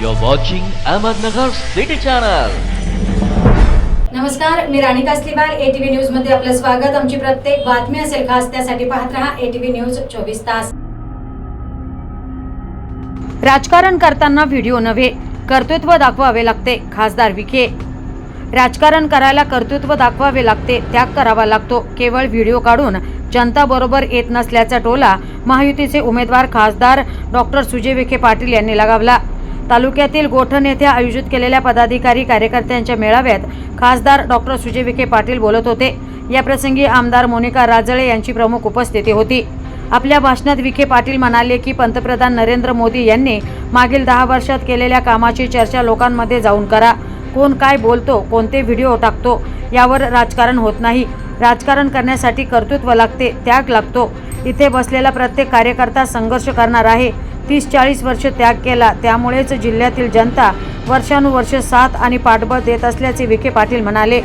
You're watching Ahmednagar City Channel. नमस्कार मी राणी कासलीवार ATV न्यूजमध्ये आपलं स्वागत. आमची प्रत्येक बातमी असेल खास त्यासाठी पाहत रहा एटीव्ही न्यूज चोवीस तास. राजकारण करताना व्हिडिओ नव्हे कर्तृत्व दाखवावे लागते खासदार विखे. राजकारण करायला कर्तृत्व दाखवावे लागते त्याग करावा लागतो. केवळ व्हिडिओ काढून जनता बरोबर येत नसल्याचा टोला महायुतीचे उमेदवार खासदार डॉक्टर सुजय विखे पाटील यांनी लगावला. तालुक्यातील गोठण येथे आयोजित केलेल्या पदाधिकारी कार्यकर्त्यांच्या मेळाव्यात खासदार डॉक्टर सुजय विखे पाटील बोलत होते. या प्रसंगी आमदार मोनिका राजळे यांची प्रमुख उपस्थिती होती. आपल्या भाषणात विखे पाटील म्हणाले की पंतप्रधान नरेंद्र मोदी यांनी मागील दहा वर्षात केलेल्या कामाची चर्चा लोकांमध्ये जाऊन करा. कोण काय बोलतो कोणते व्हिडिओ टाकतो यावर राजकारण होत नाही. राजकारण करण्यासाठी कर्तृत्व लागते त्याग लागतो. इथे बसलेला प्रत्येक कार्यकर्ता संघर्ष करणार आहे. तीस चाळीस वर्ष त्याग केला. त्यामुळेच जिल्ह्यातील जनता वर्षानुवर्ष साथ आणि पाठबळ देत असल्याचे विखे पाटील म्हणाले.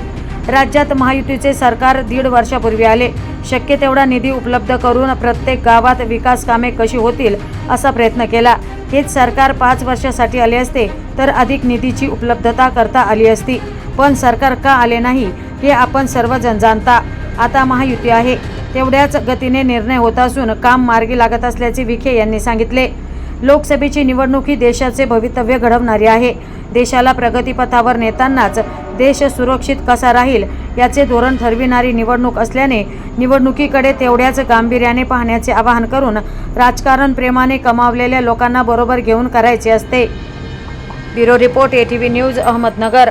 राज्यात महायुतीचे सरकार दीड वर्षापूर्वी आले. शक्य तेवढा निधी उपलब्ध करून प्रत्येक गावात विकास कामे कशी होतील असा प्रयत्न केला. हेच सरकार पाच वर्षासाठी आले असते तर अधिक निधीची उपलब्धता करता आली असती. पण सरकार का आले नाही हे आपण सर्वजण जाणता. आता महायुती आहे. तेवढ्याच गतीने निर्णय होत असून काम मार्गी लागत असल्याचे विखे यांनी सांगितले. लोकसभेची निवडणूक ही देशाचे भवितव्य घडवणारी आहे. देशाला प्रगतीपथावर नेतानाच देश सुरक्षित कसा राहील याचे धोरण ठरविणारी निवडणूक असल्याने निवडणुकीकडे तेवढ्याच गांभीर्याने पाहण्याचे आवाहन करून राजकारण प्रेमाने कमावलेल्या लोकांना बरोबर घेऊन करायचे असते. Bureau report ATV news Ahmednagar.